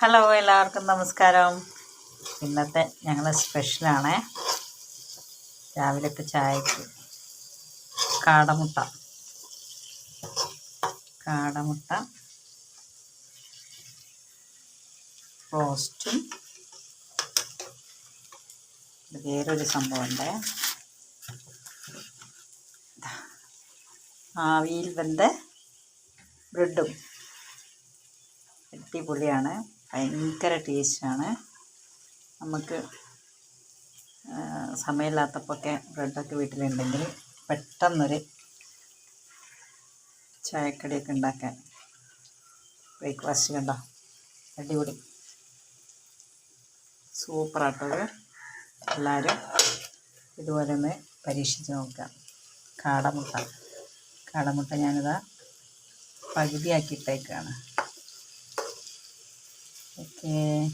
Hello എല്ലാവർക്കും നമസ്കാരം. ഇന്നത്തെ ഞങ്ങളെ സ്പെഷ്യലാണ് രാവിലത്തെ ചായക്ക് കാടമുട്ട. കാടമുട്ട. റോസ്റ്റും വേറൊരു സംഭവമുണ്ട്. ആവിയിൽ വെന്ത ബ്രെഡും. അടിപൊളിയാണ്. ഭയങ്കര ടേസ്റ്റാണ്. നമുക്ക് സമയമില്ലാത്തപ്പോഴൊക്കെ ബ്രെഡൊക്കെ വീട്ടിലുണ്ടെങ്കിൽ പെട്ടെന്നൊരു ചായക്കടിയൊക്കെ ഉണ്ടാക്കാൻ ബ്രേക്ക്ഫാസ്റ്റ് കണ്ടോ? അടിപൊളി. സൂപ്പറാട്ടത്. എല്ലാവരും ഇതുപോലെ ഒന്ന് പരീക്ഷിച്ച് നോക്കാം കാടമുട്ട. കാടമുട്ട ഞാനിതാ പകുതിയാക്കിയിട്ടേക്കാണ്. okay